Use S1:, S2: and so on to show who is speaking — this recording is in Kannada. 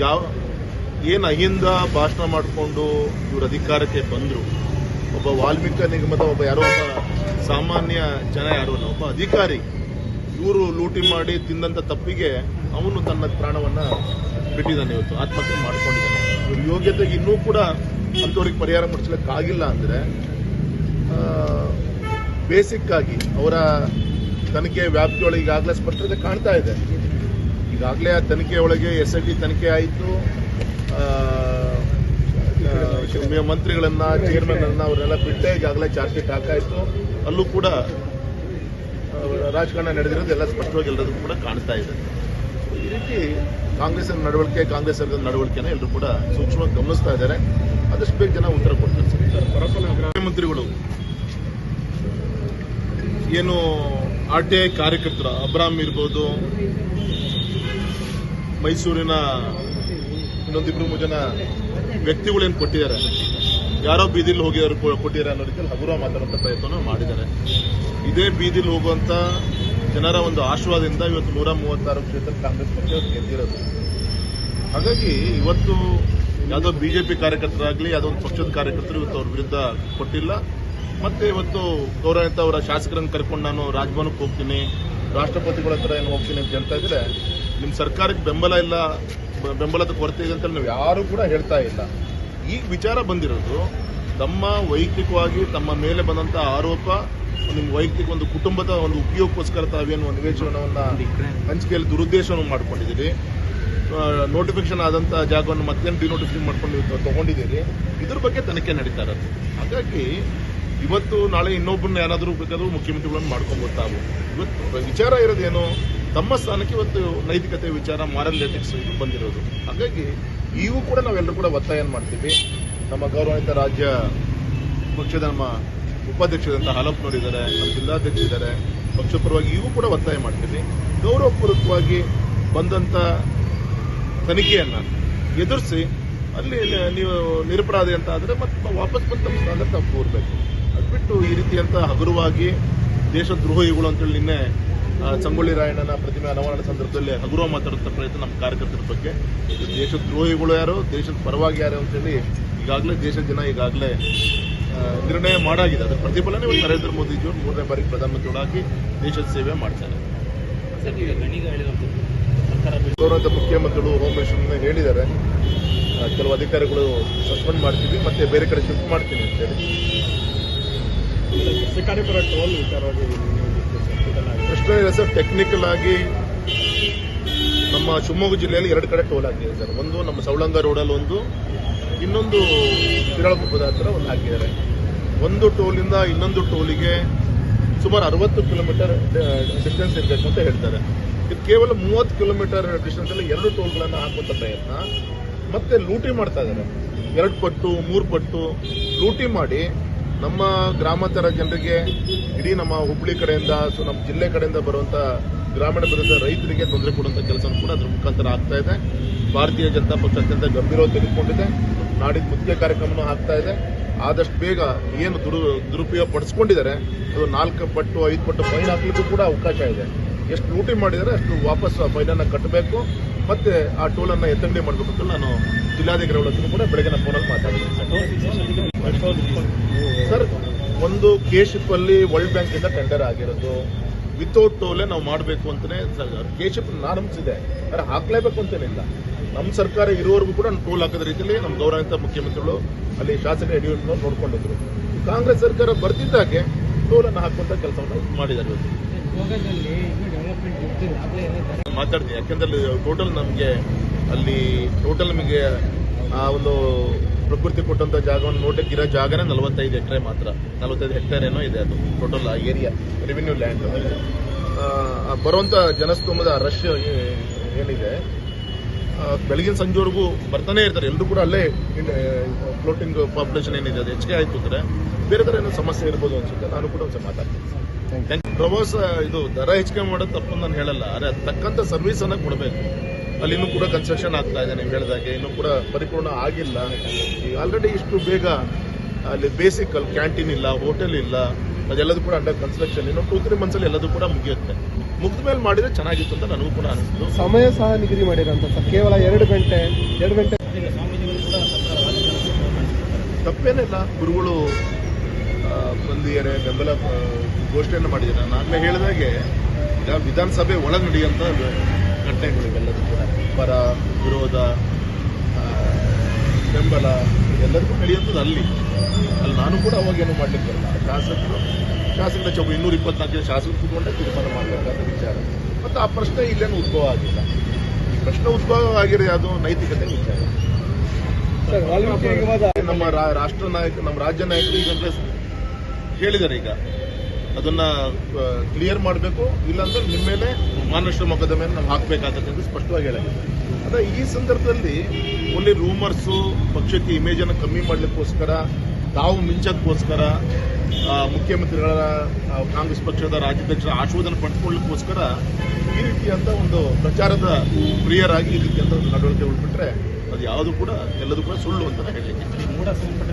S1: ಯಾವ, ಏನು ಅಹಿಂದ ಭಾಷಣ ಮಾಡಿಕೊಂಡು ಇವ್ರ ಅಧಿಕಾರಕ್ಕೆ ಬಂದರು? ಒಬ್ಬ ವಾಲ್ಮೀಕಿ ನಿಗಮದ ಒಬ್ಬ ಯಾರೋ ಒಬ್ಬ ಸಾಮಾನ್ಯ ಜನ ಯಾರೋ ಅಲ್ಲ ಒಬ್ಬ ಅಧಿಕಾರಿ. ಇವರು ಲೂಟಿ ಮಾಡಿ ತಿಂದಂತ ತಪ್ಪಿಗೆ ಅವನು ತನ್ನ ಪ್ರಾಣವನ್ನ ಬಿಟ್ಟಿದ್ದಾನೆ ಇವತ್ತು, ಆತ್ಮಹತ್ಯೆ ಮಾಡ್ಕೊಂಡಿದ್ದಾನೆ. ಇವ್ರ ಯೋಗ್ಯತೆಗೆ ಇನ್ನೂ ಕೂಡ ಅಂಥವ್ರಿಗೆ ಪರಿಹಾರ ಆಗಿಲ್ಲ ಅಂದ್ರೆ ಬೇಸಿಕ್ ಆಗಿ ಅವರ ತನಿಖೆ ವ್ಯಾಪ್ತಿಯೊಳಗೆ ಈಗಾಗಲೇ ಸ್ಪಷ್ಟತೆ ಕಾಣ್ತಾ ಇದೆ. ಈಗಾಗಲೇ ಆ ತನಿಖೆಯೊಳಗೆ ಎಸ್ ಐ ಟಿ ತನಿಖೆ ಆಯಿತು. ಮಂತ್ರಿಗಳನ್ನ ಚೇರ್ಮನ್ ಅನ್ನ ಅವರೆಲ್ಲ ಬಿಟ್ಟೆ, ಈಗಾಗಲೇ ಚಾರ್ಜ್ ಶೀಟ್ ಹಾಕಾಯ್ತು. ಅಲ್ಲೂ ಕೂಡ ರಾಜಕಾರಣ ನಡೆದಿರೋದು ಎಲ್ಲ ಸ್ಪಷ್ಟವಾಗಿ ಎಲ್ಲರಿಗೂ ಕೂಡ ಕಾಣ್ತಾ ಇದೆ. ಈ ರೀತಿ ಕಾಂಗ್ರೆಸ್ ನಡವಳಿಕೆ, ಕಾಂಗ್ರೆಸ್ ನಡವಳಿಕೆನ ಎಲ್ಲರೂ ಕೂಡ ಸೂಕ್ಷ್ಮವಾಗಿ ಗಮನಿಸ್ತಾ ಇದ್ದಾರೆ. ಆದಷ್ಟು ಬೇಗ ಜನ ಉತ್ತರ ಕೊಡ್ತಾರೆ ಮುಖ್ಯಮಂತ್ರಿಗಳು, ಏನು ಆರ್ ಟಿ ಐ ಕಾರ್ಯಕರ್ತರು ಅಬ್ರಾಮ್ ಇರ್ಬೋದು ಮೈಸೂರಿನ ಇನ್ನೊಂದಿಬ್ರು ಜನ ವ್ಯಕ್ತಿಗಳೇನು ಕೊಟ್ಟಿದ್ದಾರೆ? ಯಾರೋ ಬೀದಿಲಿ ಹೋಗಿ ಕೊ- ಕೊಟ್ಟಿದ್ದಾರೆ ಅನ್ನೋ ರೀತಿಯಲ್ಲಿ ಹಗುರ ಮಾತಾಡುವಂಥ ಪ್ರಯತ್ನ ಮಾಡಿದ್ದಾರೆ. ಇದೇ ಬೀದಿಲಿ ಹೋಗುವಂಥ ಜನರ ಒಂದು ಆಶೀರ್ವಾದದಿಂದ ಇವತ್ತು ನೂರ ಮೂವತ್ತಾರು ಕ್ಷೇತ್ರ ಕಾಂಗ್ರೆಸ್ ಪಕ್ಷ ಗೆದ್ದಿರೋದು. ಹಾಗಾಗಿ ಇವತ್ತು ಯಾವುದೋ ಬಿಜೆಪಿ ಕಾರ್ಯಕರ್ತರಾಗಲಿ ಯಾವುದೋ ಒಂದು ಪಕ್ಷದ ಕಾರ್ಯಕರ್ತರು ಇವತ್ತು ಅವ್ರ ವಿರುದ್ಧ ಕೊಟ್ಟಿಲ್ಲ. ಮತ್ತೆ ಇವತ್ತು ಗೌರವಿತ ಅವರ ಶಾಸಕರನ್ನು ಕರ್ಕೊಂಡು ನಾನು ರಾಜಭವನಕ್ಕೆ ಹೋಗ್ತೀನಿ. ರಾಷ್ಟ್ರಪತಿಗಳ ಹತ್ರ ಏನು ಹೋಗ್ತೀನಿ ಅಂತ ಹೇಳ್ತಾ ಇದ್ರೆ ನಿಮ್ಮ ಸರ್ಕಾರಕ್ಕೆ ಬೆಂಬಲ ಇಲ್ಲ ಬೆಂಬಲದ ಕೊರತೆ ಇದೆ ಅಂತ ನಾವು ಯಾರು ಕೂಡ ಹೇಳ್ತಾ ಇಲ್ಲ. ಈ ವಿಚಾರ ಬಂದಿರೋದು, ತಮ್ಮ ವೈಯಕ್ತಿಕವಾಗಿ ತಮ್ಮ ಮೇಲೆ ಬಂದಂತ ಆರೋಪ ನಿಮ್ಮ ವೈಯಕ್ತಿಕ ಒಂದು ಕುಟುಂಬದ ಒಂದು ಉಪಯೋಗಕ್ಕೋಸ್ಕರ ತಾವೇನು ನಿವೇಶನವನ್ನ ಹಂಚಿಕೆಯಲ್ಲಿ ದುರುದ್ದೇಶವನ್ನು ಮಾಡ್ಕೊಂಡಿದ್ದೀರಿ. ನೋಟಿಫಿಕೇಶನ್ ಆದಂತ ಜಾಗವನ್ನು ಮತ್ತೆ ಡಿನೋಟಿಫಿಕೇಶನ್ ಮಾಡ್ಕೊಂಡು ತಗೊಂಡಿದ್ದೀರಿ. ಇದ್ರ ಬಗ್ಗೆ ತನಿಖೆ ನಡೀತಾ ಇರೋದು. ಹಾಗಾಗಿ ಇವತ್ತು ನಾಳೆ ಇನ್ನೊಬ್ಬರನ್ನ ಯಾರಾದರೂ ಬೇಕಾದ್ರೂ ಮುಖ್ಯಮಂತ್ರಿಗಳನ್ನು ಮಾಡ್ಕೊಂಬೋದು ತಾವು ಇವತ್ತು ವಿಚಾರ ಇರೋದೇನು, ತಮ್ಮ ಸ್ಥಾನಕ್ಕೆ ಇವತ್ತು ನೈತಿಕತೆ ವಿಚಾರ ಮಾರಲ್ ಎಥಿಕ್ಸ್ ಇದು ಬಂದಿರೋದು. ಹಾಗಾಗಿ ಇವು ಕೂಡ ನಾವೆಲ್ಲರೂ ಕೂಡ ಒತ್ತಾಯ ಮಾಡ್ತೀವಿ. ನಮ್ಮ ಗೌರವಾನ್ವಿತ ರಾಜ್ಯ ಪಕ್ಷದ ನಮ್ಮ ಉಪಾಧ್ಯಕ್ಷರಂತ ಹಾಲಪ್ಪನವರಿದ್ದಾರೆ ನಮ್ಮ ಜಿಲ್ಲಾಧ್ಯಕ್ಷರಿದ್ದಾರೆ ಪಕ್ಷ ಪರವಾಗಿ ಇವು ಕೂಡ ಒತ್ತಾಯ ಮಾಡ್ತೀವಿ. ಗೌರವಪೂರ್ವಕವಾಗಿ ಬಂದಂತ ತನಿಖೆಯನ್ನು ಎದುರಿಸಿ ಅಲ್ಲಿ ನೀವು ನಿರಪರಾಧಿ ಅಂತ ಆದರೆ ಮತ್ತೆ ವಾಪಸ್ ಬಂದು ತಮ್ಮ ಸ್ಥಾನಕ್ಕೆ ನಾವು ಕೂರ್ಬೇಕು. ಅದು ಈ ಈ ರೀತಿಯಂತ ಹಗುರವಾಗಿ ದೇಶದ್ರೋಹಿಗಳು ಅಂತೇಳಿ ನಿನ್ನೆ ಸಂಗೊಳ್ಳಿ ರಾಯಣ್ಣನ ಪ್ರತಿಮೆ ಅನಾವರಣ ಸಂದರ್ಭದಲ್ಲಿ ಹಗುರ ಮಾತಾಡುವಂತ ಪ್ರಯತ್ನ ನಮ್ಮ ಕಾರ್ಯಕರ್ತರ ಬಗ್ಗೆ. ದೇಶದ್ರೋಹಿಗಳು ಯಾರು ದೇಶದ ಪರವಾಗಿ ಯಾರು ಅಂತೇಳಿ ಈಗಾಗಲೇ ದೇಶದ ಜನ ಈಗಾಗಲೇ ನಿರ್ಣಯ ಮಾಡಾಗಿದೆ. ಅದರ ಪ್ರತಿಫಲನೇ ಇವತ್ತು ನರೇಂದ್ರ ಮೋದಿಜಿಯವರು ಮೂರನೇ ಬಾರಿ ಪ್ರಧಾನಮಂತ್ರಿಗಳಾಗಿ ದೇಶದ ಸೇವೆ ಮಾಡ್ತಾರೆ ಗೌರವ ಮುಖ್ಯಮಂತ್ರಿಗಳು ಹೋಮ್ ಮಿನಿಸ್ಟರ್ ಹೇಳಿದ್ದಾರೆ ಕೆಲವು ಅಧಿಕಾರಿಗಳು ಸಸ್ಪೆಂಡ್ ಮಾಡ್ತೀವಿ ಮತ್ತೆ ಬೇರೆ ಕಡೆ ಶಿಫ್ಟ್ ಮಾಡ್ತೀನಿ ಅಂತ ಹೇಳಿ
S2: ಶಿಕಾರಿಪುರ ಟೋಲ್ ವಿಚಾರವಾಗಿ
S1: ಪ್ರಶ್ನೆ ಸರ್ ಟೆಕ್ನಿಕಲ್ ಆಗಿ ನಮ್ಮ ಶಿವಮೊಗ್ಗ ಜಿಲ್ಲೆಯಲ್ಲಿ ಎರಡು ಕಡೆ ಟೋಲ್ ಹಾಕಿದೆ ಸರ್. ಒಂದು ನಮ್ಮ ಸವಳಂಗ ರೋಡಲ್ಲಿ ಒಂದು, ಇನ್ನೊಂದು ಶಿರಾಳಕೊಪ್ಪದ ಹತ್ರ ಒಂದು ಹಾಕಿದ್ದಾರೆ. ಒಂದು ಟೋಲಿಂದ ಇನ್ನೊಂದು ಟೋಲಿಗೆ ಸುಮಾರು ಅರವತ್ತು ಕಿಲೋಮೀಟರ್ ಡಿಸ್ಟೆನ್ಸ್ ಇರಬೇಕು ಅಂತ ಹೇಳ್ತಾರೆ. ಇದು ಕೇವಲ ಮೂವತ್ತು ಕಿಲೋಮೀಟರ್ ಡಿಸ್ಟೆನ್ಸ್ ಅಲ್ಲಿ ಎರಡು ಟೋಲ್ಗಳನ್ನು ಹಾಕುವಂತ ಪ್ರಯತ್ನ. ಮತ್ತೆ ಲೂಟಿ ಮಾಡ್ತಾ ಇದ್ದಾರೆ. ಎರಡು ಪಟ್ಟು, ಮೂರು ಪಟ್ಟು ಲೂಟಿ ಮಾಡಿ ನಮ್ಮ ಗ್ರಾಮಾಂತರ ಜನರಿಗೆ ಇಡೀ ನಮ್ಮ ಹುಬ್ಳಿ ಕಡೆಯಿಂದ, ಸೊ ನಮ್ಮ ಜಿಲ್ಲೆ ಕಡೆಯಿಂದ ಬರುವಂತ ಗ್ರಾಮೀಣ ಪ್ರದೇಶದ ರೈತರಿಗೆ ತೊಂದರೆ ಕೊಡುವಂತ ಕೆಲಸ ಕೂಡ ಅದರ ಮುಖಾಂತರ ಆಗ್ತಾ ಇದೆ. ಭಾರತೀಯ ಜನತಾ ಪಕ್ಷ ಅತ್ಯಂತ ಗಂಭೀರವಾಗಿ ತೆಗೆದುಕೊಂಡಿದೆ. ನಾಡಿನ ಮುಖ್ಯ ಕಾರ್ಯಕ್ರಮನೂ ಆಗ್ತಾ ಇದೆ. ಆದಷ್ಟು ಬೇಗ ಏನು ದುರು ದುರುಪಯೋಗ ಪಡಿಸ್ಕೊಂಡಿದ್ದಾರೆ ಅದು ನಾಲ್ಕು ಪಟ್ಟು, ಐದು ಪಟ್ಟು ಫೈನ್ ಹಾಕ್ಲಿಕ್ಕೂ ಕೂಡ ಅವಕಾಶ ಇದೆ. ಎಷ್ಟು ಲೂಟಿ ಮಾಡಿದರೆ ಅಷ್ಟು ವಾಪಸ್ ಫೈನನ್ನು ಕಟ್ಟಬೇಕು. ಮತ್ತೆ ಆ ಟೋಲನ್ನು ಎತ್ತಂಗಡಿ ಮಾಡಬೇಕು ನಾನು ಜಿಲ್ಲಾಧಿಕಾರಿಗಳ ಕೂಡ ಬೆಳಗ್ಗೆ ನಾನು ಫೋನಲ್ಲಿ ಮಾತಾಡಿದ್ದೀನಿ ಸರ್, ಒಂದು ಕೇಶಿಪ್ ಅಲ್ಲಿ ವರ್ಲ್ಡ್ ಬ್ಯಾಂಕ್ ಇಂದ ಟೆಂಡರ್ ಆಗಿರೋದು. ವಿತೌಟ್ ಟೋಲೆ ನಾವು ಮಾಡಬೇಕು ಅಂತಲೇ ಕೇಶಿಪ್ ನಾರ್ಮ್ಸ್ ಇದೆ ಆದರೆ ಹಾಕ್ಲೇಬೇಕು ಅಂತೇನಿಲ್ಲ ನಮ್ಮ ಸರ್ಕಾರ ಇರುವವರೆಗೂ ಕೂಡ ಟೋಲ್ ಹಾಕದ ರೀತಿಯಲ್ಲಿ ನಮ್ಮ ಗೌರವಿತ ಮುಖ್ಯಮಂತ್ರಿಗಳು ಅಲ್ಲಿ ಶಾಸಕ ಯಡಿಯೂರಪ್ಪ ನೋಡ್ಕೊಂಡಿದ್ರು. ಕಾಂಗ್ರೆಸ್ ಸರ್ಕಾರ ಬರ್ತಿದ್ದಾಗೆ ಅನ್ನು ಹಾಕುವಂತ ಕೆಲಸವನ್ನು ಮಾಡಿದ್ದಾರೆ ಇವತ್ತು ಮಾತಾಡ್ತೀನಿ, ಯಾಕೆಂದ್ರೆ ಟೋಟಲ್ ನಮಗೆ, ಅಲ್ಲಿ ಟೋಟಲ್ ನಮಗೆ ಆ ಒಂದು ಪ್ರಕೃತಿ ಕೊಟ್ಟಂತ ಜಾಗವನ್ನು ನೋಡಕ್ಕೆ ಇರೋ ಜಾಗನೇ ನಲವತ್ತೈದು ಎಕರೆ ಮಾತ್ರ. ನಲವತ್ತೈದು ಹೆಕ್ಟೇರ್ ಏನೋ ಇದೆ ಅದು ಟೋಟಲ್ ಆ ಏರಿಯಾ ರೆವಿನ್ಯೂ ಲ್ಯಾಂಡ್ ಬರುವಂತ ಜನಸ್ತೋಮದ ರಶ್ ಏನಿದೆ? ಬೆಳಗಿನ ಸಂಜೆವರೆಗೂ ಬರ್ತಾನೆ ಇರ್ತಾರೆ. ಎಲ್ಲರೂ ಕೂಡ ಅಲ್ಲೇ ಫ್ಲೋಟಿಂಗ್ ಪಾಪ್ಯುಲೇಷನ್ ಏನಿದೆ ಅದು ಹೆಚ್ಚಿಗೆ ಆಯ್ತು ಅಂದ್ರೆ ಬೇರೆ ಥರ ಏನೋ ಸಮಸ್ಯೆ ಇರ್ಬೋದು ಅನ್ಸುತ್ತೆ. ನಾನು ಕೂಡ ಒಂದ್ಸಲ ಮಾತಾಡ್ತೀನಿ. ಪ್ರವಾಸ ಇದು ದರ ಹೆಚ್ಚಿಗೆ ಮಾಡೋದು ತಪ್ಪು ನಾನು ಹೇಳಲ್ಲ. ಆದರೆ ತಕ್ಕಂಥ ತಕ್ಕಂತ ಸರ್ವಿಸ್ ಅನ್ನ ಕೊಡಬೇಕು. ಅಲ್ಲಿ ಇನ್ನೂ ಕೂಡ ಕನ್ಸ್ಟ್ರಕ್ಷನ್ ಆಗ್ತಾ ಇದೆ ನೀವು ಹೇಳಿದಾಗೆ ಇನ್ನೂ ಕೂಡ ಪರಿಪೂರ್ಣ ಆಗಿಲ್ಲ. ಆಲ್ರೆಡಿ ಇಷ್ಟು ಬೇಗ ಅಲ್ಲಿ ಬೇಸಿಕ್ ಅಲ್ಲಿ ಕ್ಯಾಂಟೀನ್ ಇಲ್ಲ ಹೋಟೆಲ್ ಇಲ್ಲ ಅದೆಲ್ಲದೂ ಕೂಡ ಅಂಡರ್ ಕನ್ಸ್ಟ್ರಕ್ಷನ್ ಇನ್ನು ಟೂ ತ್ರೀ ಮಂತ್ಸಲ್ಲಿ ಎಲ್ಲದೂ ಕೂಡ ಮುಗಿಯುತ್ತೆ. ಮುಗಿದ ಮೇಲೆ ಮಾಡಿದ್ರೆ ಚೆನ್ನಾಗಿತ್ತು ಅಂತ ನನಗೂ ಕೂಡ ಅನಿಸ್ತು.
S3: ಸಮಯ ಸಹ ನಿಗದಿ ಮಾಡಿರಂತ ಸರ್. ಕೇವಲ ಎರಡು ಗಂಟೆ ಎರಡು ಗಂಟೆ
S1: ತಪ್ಪೇನಿಲ್ಲ ಗುರುಗಳು ಬಂದಿದ್ದಾರೆ ಬೆಂಬಲ ಘೋಷಣೆಯನ್ನು ಮಾಡಿದ್ದಾರೆ. ನಾನೇ ಹೇಳಿದಾಗೆ ವಿಧಾನಸಭೆ ಒಳಗೆ ನಡೆಯುವಂಥ ಘಟನೆಗಳು ಇವೆಲ್ಲದೂ ಕೂಡ ಪರ ವಿರೋಧ ಬೆಂಬಲ ಎಲ್ಲರಿಗೂ ನಡೆಯುತ್ತದೆ ಅಲ್ಲಿ. ಅಲ್ಲಿ ನಾನು ಕೂಡ ಅವಾಗ ಏನು ಮಾಡ್ಲಿಕ್ಕೆ ಬರಲ್ಲ ಶಾಸಕರು ಶಾಸಕರ ಚೌಕ ಇನ್ನೂರ ಇಪ್ಪತ್ನಾಲ್ಕು ಜನ ಶಾಸಕರು ಕೂತ್ಕೊಂಡೆ ತೀರ್ಮಾನ ಮಾಡಬೇಕಾದ ವಿಚಾರ. ಮತ್ತು ಆ ಪ್ರಶ್ನೆ ಇಲ್ಲೇನು ಉದ್ಭವ ಆಗಿಲ್ಲ. ಈ ಪ್ರಶ್ನೆ ಉದ್ಭವ ಆಗಿರೋ ಅದು ನೈತಿಕತೆ ವಿಚಾರ. ನಮ್ಮ ರಾಷ್ಟ್ರ ನಾಯಕ ನಮ್ಮ ರಾಜ್ಯ ನಾಯಕರು ಈಗಂದ್ರೆ ಹೇಳಿದ್ದಾರೆ ಈಗ. ಅದನ್ನ ಕ್ಲಿಯರ್ ಮಾಡಬೇಕು ಇಲ್ಲಾಂದ್ರೆ ನಿಮ್ಮ ಮೇಲೆ ಮಾನಷ್ಟ ಮೊಕದ್ದಮೆಯನ್ನು ನಾವು ಹಾಕಬೇಕಾಗತ್ತೆ ಸ್ಪಷ್ಟವಾಗಿ ಹೇಳಿದ್ದಾರೆ ಅದ ಈ ಸಂದರ್ಭದಲ್ಲಿ ಓನ್ಲಿ ರೂಮರ್ಸು ಪಕ್ಷಕ್ಕೆ ಇಮೇಜ್ ಅನ್ನು ಕಮ್ಮಿ ಮಾಡಲಿಕ್ಕೋಸ್ಕರ, ತಾವು ಮಿಂಚಕ್ಕೋಸ್ಕರ ಮುಖ್ಯಮಂತ್ರಿಗಳ ಕಾಂಗ್ರೆಸ್ ಪಕ್ಷದ ರಾಜ್ಯಾಧ್ಯಕ್ಷರ ಆಶೋದನ ಪಡ್ಕೊಳ್ಳಿಕ್ಕೋಸ್ಕರ ಈ ರೀತಿಯಾದ ಒಂದು ಪ್ರಚಾರದ ಪ್ರಿಯರಾಗಿ ಈ ರೀತಿಯಾದ ಒಂದು ನಡವಳಿಕೆ ಉಳ್ಬಿಟ್ರೆ ಅದು ಯಾವುದು ಕೂಡ ಎಲ್ಲದೂ ಕೂಡ ಸುಳ್ಳು ಅಂತ
S2: ಸಂಪಟ